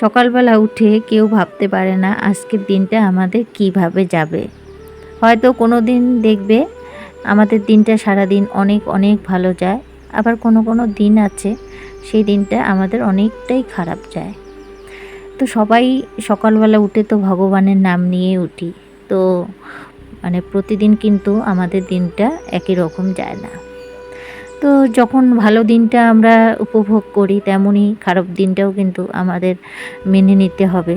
সকালবেলা উঠে কেউ ভাবতে পারে না আজকের দিনটা আমাদের কীভাবে যাবে। হয়তো কোনো দিন দেখবে আমাদের দিনটা সারা দিন অনেক অনেক ভালো যায়, আবার কোনো কোনো দিন আছে সেই দিনটা আমাদের অনেকটাই খারাপ যায়। তো সবাই সকালবেলা উঠে তো ভগবানের নাম নিয়ে উঠি, তো মানে প্রতিদিন কিন্তু আমাদের দিনটা একই রকম যায় না। তো যখন ভালো দিনটা আমরা উপভোগ করি তেমনই খারাপ দিনটাও কিন্তু আমাদের মেনে নিতে হবে।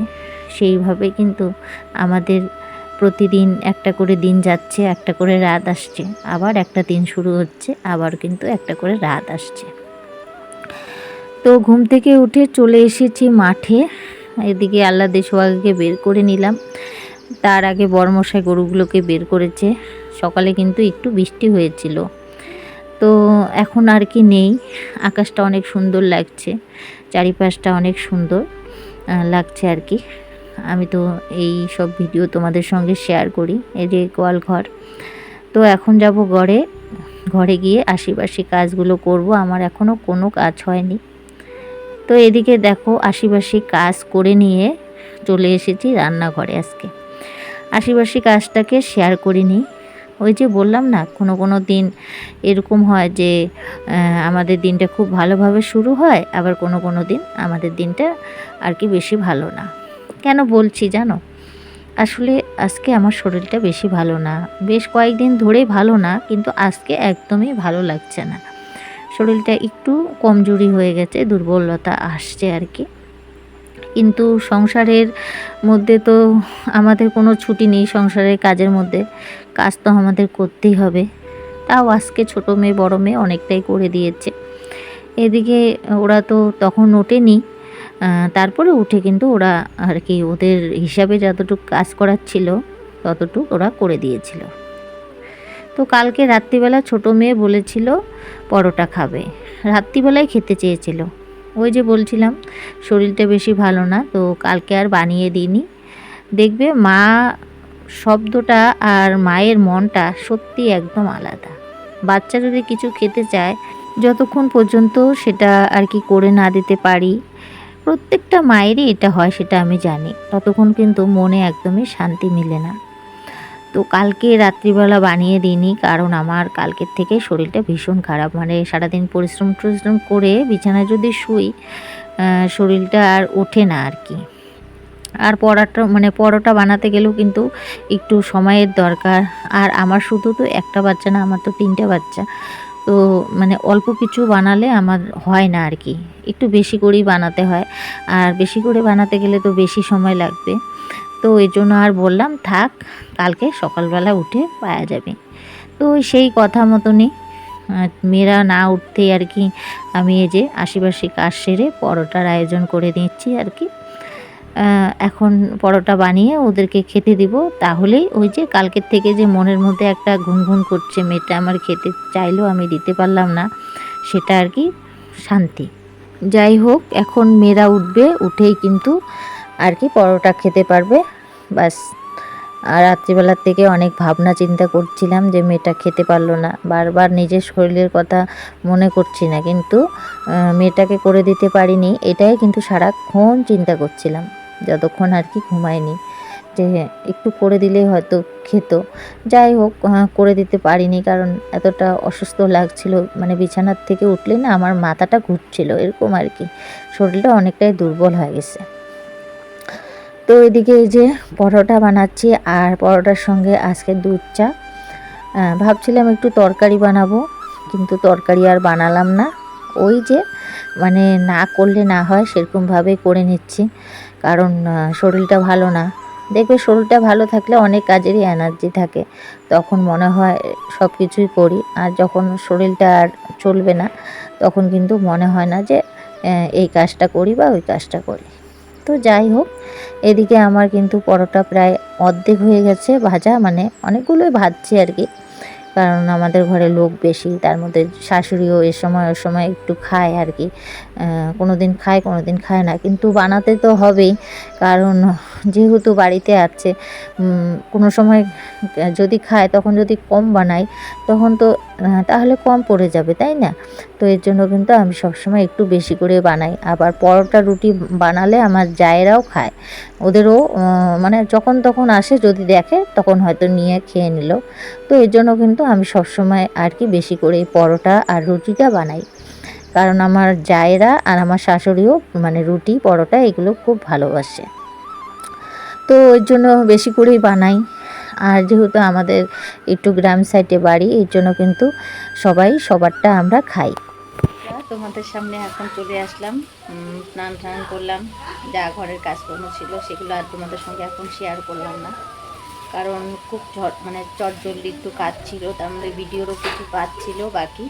সেইভাবে কিন্তু আমাদের প্রতিদিন একটা করে দিন যাচ্ছে, একটা করে রাত আসছে। আবার একটা দিন শুরু হচ্ছে, আবার কিন্তু একটা করে রাত আসছে। তো ঘুম থেকে উঠে চলে এসেছি মাঠে। এদিকে আল্লাহ দেশওয়াগকে বের করে নিলাম। তার আগে বরমশাই গরুগুলোকে বের করেছে। সকালে কিন্তু একটু বৃষ্টি হয়েছিল। তো এখন আর কি নেই। আকাশটা অনেক সুন্দর লাগছে, চারিপাশটা অনেক সুন্দর লাগছে আর কি। আমি তো এই সব ভিডিও তোমাদের সঙ্গে শেয়ার করি, এই যে গোয়াল ঘর। তো এখন যাব ঘরে ঘরে গিয়ে আশিপাশি কাজগুলো করব, আমার এখনও কোনো কাজ হয়নি। তো এদিকে দেখো আশিপাশি কাজ করে নিয়ে চলে এসেছি রান্নাঘরে আজকে। আশিপাশি কাজটাকে শেয়ার করিনি ওই যে বললাম না, কোনো কোনো দিন এরকম হয় যে আমাদের দিনটা খুব ভালোভাবে শুরু হয়, আবার কোনো কোনো দিন আমাদের দিনটা আর কি বেশি ভালো না। কেন বলছি জানো? আসলে আজকে আমার শরীরটা বেশি ভালো না। বেশ কয়েকদিন ধরেই ভালো না, কিন্তু আজকে একদমই ভালো লাগছে না। শরীরটা একটু কমজোরি হয়ে গেছে, দুর্বলতা আসছে আর কি। কিন্তু সংসারের মধ্যে তো আমাদের কোনো ছুটি নেই, সংসারের কাজের মধ্যে। কাজ তো আমাদের করতেই হবে। তাও আজকে ছোটো মেয়ে, বড় মেয়ে অনেকটাই করে দিয়েছে। এদিকে ওরা তো তখন ওঠেনি তারপরে উঠে কিন্তু ওরা আর কি ওদের হিসাবে যতটুকু কাজ করার ছিল, ততটুকু ওরা করে দিয়েছিল। তো কালকে রাত্রিবেলা ছোট মেয়ে বলেছিল, পরোটা খাবে। রাত্রিবেলায় খেতে চেয়েছিল। ওই যে বলছিলাম, শরীরটা বেশি ভালো না, তো কালকে আর বানিয়ে দিইনি। দেখবে মা শব্দটা আর মায়ের মনটা সত্যি একদম আলাদা। বাচ্চা যদি কিছু খেতে চায়, যতক্ষণ পর্যন্ত সেটা আর কি করে না দিতে পারি, প্রত্যেকটা মায়েরই এটা হয় সেটা আমি জানি, ততক্ষণ কিন্তু মনে একদমই শান্তি মিলে না। তো কালকে রাত্রিবেলা বানিয়ে দিইনি, কারণ আমার কালকের থেকে শরীরটা ভীষণ খারাপ। মানে সারাদিন পরিশ্রম টরিশ্রম করে বিছানায় যদি শুই শরীরটা আর ওঠে না আর কি। আর পরোটা মানে পরোটা বানাতে গেলেও কিন্তু একটু সময়ের দরকার। আর আমার শুধু তো একটা বাচ্চা না, আমার তো তিনটে বাচ্চা। তো মানে অল্প কিছু বানালে আমার হয় না আর কি। একটু বেশি করেই বানাতে হয়। আর বেশি করে বানাতে গেলে তো বেশি সময় লাগবে। তো এই জন্য আর বললাম, থাক, কালকে সকালবেলা উঠে পাওয়া যাবে। তো সেই কথা মতনই। মেয়েরা না উঠতেই আর কি আমি এই যে আশিপাশি কাজ সেরে পরোটার আয়োজন করে দিচ্ছি আর কি। এখন পরোটা বানিয়ে ওদেরকে খেতে দিব। তাহলেই ওই যে কালকের থেকে যে মনের মধ্যে একটা গুনগুন করছে মেয়েটা, আমার খেতে চাইলেও আমি দিতে পারলাম না, সেটা আর কি শান্তি। যাই হোক, এখন মেয়েরা উঠবে, উঠেই কিন্তু আর কি পরোটা খেতে পারবে। বাস আর রাত্রিবেলার থেকে অনেক ভাবনা চিন্তা করছিলাম যে মেয়েটা খেতে পারল না। বারবার নিজের শরীরের কথা মনে করছি না, কিন্তু মেয়েটাকে করে দিতে পারিনি, এটাই কিন্তু সারাক্ষণ চিন্তা করছিলাম। যতক্ষণ আর কি ঘুমায়নি। যে একটু করে দিলেই হয়তো খেত। যাই হোক আহ, করে দিতে পারিনি কারণ এতটা অসুস্থ লাগছিল। মানে বিছানার থেকে উঠলে না আমার মাথাটা ঘুরছিল এরকম আর কি। শরীরটা অনেকটাই দুর্বল হয়ে গেছে। তো এদিকে যে পরোটা বানাচ্ছি আর পরোটার সঙ্গে আজকে দুধ চা। ভাবছিলাম একটু তরকারি বানাবো কিন্তু তরকারি আর বানালাম না। ওই যে মানে না করলে না হয় সেরকমভাবে করে নিচ্ছি। কারণ শরীরটা ভালো না। দেখবে শরীরটা ভালো থাকলে অনেক কাজেরই এনার্জি থাকে। তখন মনে হয় সব কিছুই করি। আর যখন শরীরটা আর চলবে না, তখন কিন্তু মনে হয় না যে এই কাজটা করি বা ওই কাজটা করি। তো যাই হোক, এদিকে আমার কিন্তু পরোটা প্রায় অর্ধেক হয়ে গেছে ভাজা। মানে অনেকগুলোই ভাজছি আর কি। কারণ আমাদের ঘরে লোক বেশি, তার মধ্যে শাশুড়িও এ সময় ও সময় একটু খায় আর কি। কোনো দিন খায় কোনো দিন খায় না। কিন্তু বানাতে তো হবেই, কারণ যেহেতু বাড়িতে আছে কোনো সময়, যদি খায় তখন যদি কম বানাই তখন তো তাহলে কম পড়ে যাবে, তাই না? তো এর জন্য কিন্তু আমি সবসময় একটু বেশি করে বানাই। আবার পরোটা রুটি বানালে আমার জায়েরাও খায়। ওদেরও মানে যখন তখন আসে, যদি দেখে, তখন হয়তো নিয়ে খেয়ে নিল। তো এর জন্য কিন্তু আমি সবসময় আর কি বেশি করে পরোটা আর রুটিটা বানাই। কারণ আমার জায়েরা আর আমার শাশুড়িও মানে রুটি, পরোটা, এগুলো খুব ভালোবাসে। তো ওর জন্য বেশি করেই বানাই। আর যেহেতু আমাদের একটু গ্রাম সাইডে বাড়ি, এর জন্য কিন্তু সবাই সবারটা আমরা খাই। তোমাদের সামনে এখন চলে আসলাম স্নান টান করলাম, যা ঘরের কাজকর্ম ছিল সেগুলো আর তোমাদের সঙ্গে এখন শেয়ার করলাম না। কারণ খুব ঝড় মানে চটজলদি একটু কাজ ছিল, তার মধ্যে ভিডিওরও কিছু কাজ ছিল বাকি।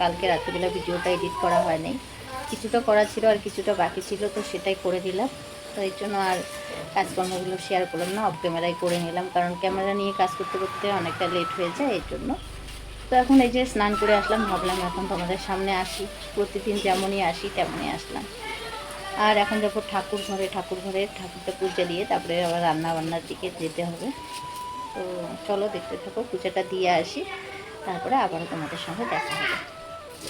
কালকে রাত্রিবেলা ভিডিওটা এডিট করা হয়নি। কিছুটা করা ছিল আর কিছুটা বাকি ছিল, তো সেটাই করে দিলাম। তো এর জন্য আর কাজকর্মগুলো শেয়ার করলাম না অফ ক্যামেরায় করে নিলাম। কারণ ক্যামেরা নিয়ে কাজ করতে করতে অনেকটা লেট হয়ে যায় এর জন্য। তো এখন এই যে স্নান করে আসলাম, ভাবলাম এখন তোমাদের সামনে আসি। প্রতিদিন যেমনই আসি, তেমনই আসলাম। আর এখন যাব ঠাকুর ঘরে ঠাকুর ঘরে ঠাকুরটা পূজা দিয়ে তারপরে আবার রান্না বান্নার দিকে যেতে হবে। তো চলো দেখতে থাকো, পূজাটা দিয়ে আসি। তারপরে আবার তোমাদের সঙ্গে দেখা হবে।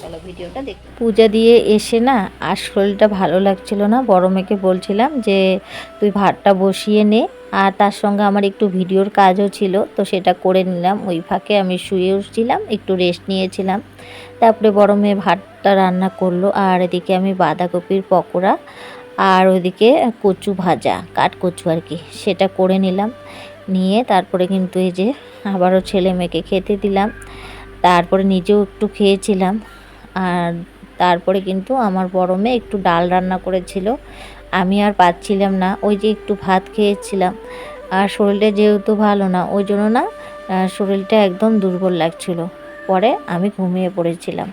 চলো ভিডিওটা দেখ পূজা দিয়ে এসে না, আর শরীরটা ভালো লাগছিল না, বড় মেয়েকে বলছিলাম যে, তুই ভাতটা বসিয়ে নে। আর তার সঙ্গে আমার একটু ভিডিওর কাজও ছিল, তো সেটা করে নিলাম। ওই ফাঁকে আমি শুয়ে উঠছিলাম, একটু রেস্ট নিয়েছিলাম। তারপরে বড় মেয়ে ভাতটা রান্না করল, আর এদিকে আমি বাঁধাকপির পকোড়া, আর ওইদিকে কচু ভাজা কাঠ কচু আর কি, সেটা করে নিলাম। নিয়ে তারপরে কিন্তু এই যে, আবারও ছেলে মেয়েকে খেতে দিলাম। তারপরে নিজেও একটু খেয়েছিলাম। আর তারপরে কিন্তু আমার বড় মেয়ে একটু ডাল রান্না করেছিল। আমি আর পাচ্ছিলাম না, ওই যে একটু ভাত খেয়েছিলাম। আর শরীরটা যেহেতু ভালো না, ওই জন্য না শরীরটা একদম দুর্বল লাগছিল। পরে আমি ঘুমিয়ে পড়েছিলাম।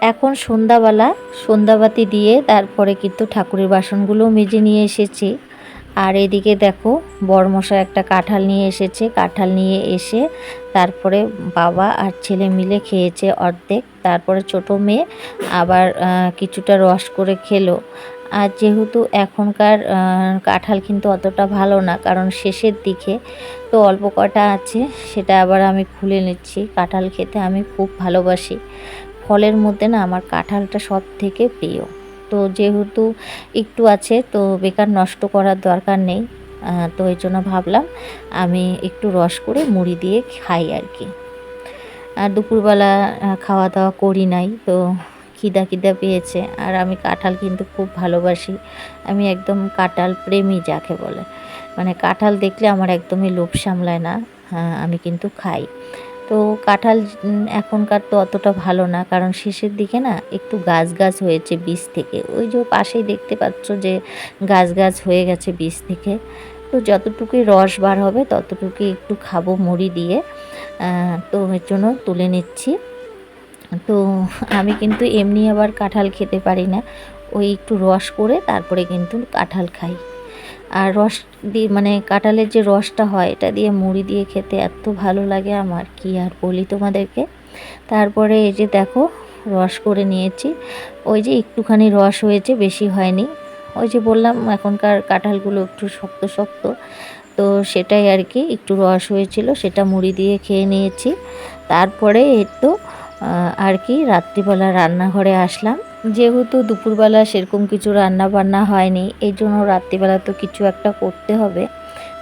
এখন সন্ধ্যাবেলা, সন্ধ্যাবাতি দিয়ে তারপরে কিন্তু ঠাকুরের বাসনগুলো মেজে নিয়ে এসেছি। আর এদিকে দেখো বড়মশা একটা কাঁঠাল নিয়ে এসেছে। কাঁঠাল নিয়ে এসে তারপরে বাবা আর ছেলে মিলে খেয়েছে অর্ধেক। তারপরে ছোট মেয়ে আবার কিছুটা রস করে খেলো। আর যেহেতু এখনকার কাঁঠাল কিন্তু অতটা ভালো না, কারণ শেষের দিকে তো অল্প কটা আছে, সেটা আবার আমি খুলে নিচ্ছি। কাঁঠাল খেতে আমি খুব ভালোবাসি। ফলের মধ্যে না আমার কাঁঠালটা সব থেকে প্রিয়। তো যেহেতু একটু আছে তো বেকার নষ্ট করার দরকার নেই। তো এই জন্য ভাবলাম আমি একটু রস করে মুড়ি দিয়ে খাই আর কি। আর দুপুরবেলা খাওয়া দাওয়া করি নাই তো খিদা খিদা পেয়েছে। আর আমি কাঁঠাল কিন্তু খুব ভালোবাসি। আমি একদম কাঁঠাল প্রেমী যাকে বলে। মানে কাঁঠাল দেখলে আমার একদমই লোভ সামলায় না। হ্যাঁ, আমি কিন্তু খাই। তো কাঁঠাল এখনকার তো অতটা ভালো না, কারণ শেষের দিকে না একটু গাছ গাছ হয়েছে বীজ থেকে। ওই যে পাশেই দেখতে পাচ্ছ যে গাছ গাছ হয়ে গেছে বীজ থেকে। তো যতটুকুই রস বার হবে ততটুকুই একটু খাব মুড়ি দিয়ে। তো এর জন্য তুলে নিচ্ছি। তো আমি কিন্তু এমনি আবার কাঁঠাল খেতে পারি না। ওই একটু রস করে তারপরে কিন্তু কাঁঠাল খাই। আর রস দিয়ে মানে কাঁঠালের যে রসটা হয়, এটা দিয়ে মুড়ি দিয়ে খেতে এত ভালো লাগে আমার, কি আর বলি তোমাদেরকে। তারপরে এই যে দেখো, রস করে নিয়েছি। ওই যে একটুখানি রস হয়েছে, বেশি হয়নি। ওই যে বললাম, এখনকার কাঁঠালগুলো একটু শক্ত শক্ত। তো সেটাই আর কি, একটু রস হয়েছিল, সেটা মুড়ি দিয়ে খেয়ে নিয়েছি। তারপরে এই তো আর কি, রাত্রিবেলা রান্নাঘরে আসলাম। যেহেতু দুপুরবেলা সেরকম কিছু রান্না বান্না হয়নি, এই জন্য রাত্রিবেলা তো কিছু একটা করতে হবে।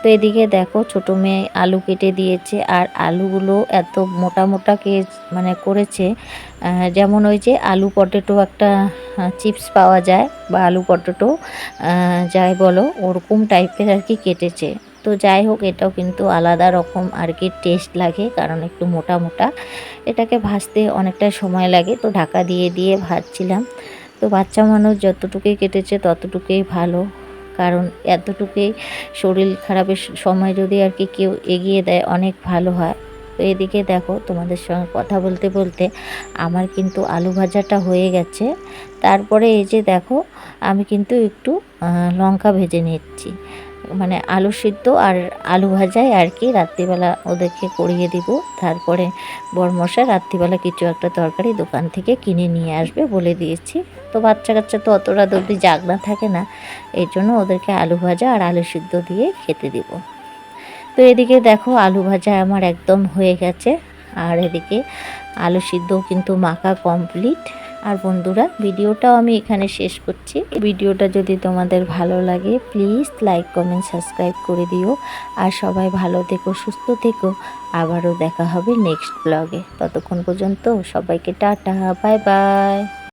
তো এদিকে দেখো ছোটো মেয়ে আলু কেটে দিয়েছে, আর আলুগুলো এত মোটা মোটা কে মানে করেছে যেমন ওই যে আলু পটেটো একটা চিপস পাওয়া যায়, বা আলু পটেটো যাই বলো, ওরকম টাইপের আর কি কেটেছে। তো যাই হোক, এটাও কিন্তু আলাদা রকম আর কি টেস্ট লাগে, কারণ একটু মোটা মোটা। এটাকে ভাজতে অনেকটা সময় লাগে, তো ঢাকা দিয়ে দিয়ে ভাজছিলাম। তো বাচ্চা মানুষ যতটুকুই কেটেছে ততটুকুই ভালো, কারণ এতটুকুই শরীর খারাপের সময় যদি আর কি কেউ এগিয়ে দেয়, অনেক ভালো হয়। তো এদিকে দেখো, তোমাদের সঙ্গে কথা বলতে বলতে আমার কিন্তু আলু ভাজাটা হয়ে গেছে। তারপরে এই যে দেখো, আমি কিন্তু একটু লঙ্কা ভেজে নিচ্ছি। মানে আলু সিদ্ধ আর আলু ভাজাই আর কি। রাত্রিবেলা ওদেরকে করিয়ে দিব। তারপরে বরমশা রাত্রিবেলা কিছু একটা তরকারি দোকান থেকে কিনে নিয়ে আসবে বলে দিয়েছি। তো বাচ্চা কাচ্চা তো অত রাত অবধি জাগনা থাকে না। এই জন্য ওদেরকে আলু ভাজা আর আলু সিদ্ধ দিয়ে খেতে দিব। তো এদিকে দেখো আলু ভাজা আমার একদম হয়ে গেছে। আর এদিকে আলু সিদ্ধও কিন্তু মাখা কমপ্লিট। আর বন্ধুরা, ভিডিওটাও আমি এখানে শেষ করছি। ভিডিওটা যদি তোমাদের ভালো লাগে প্লিজ লাইক কমেন্ট সাবস্ক্রাইব করে দিও। আর সবাই ভালো থেকো, সুস্থ থেকো। আবারও দেখা হবে নেক্সট ব্লগে ততক্ষণ পর্যন্ত সবাইকে টাটা বাই বাই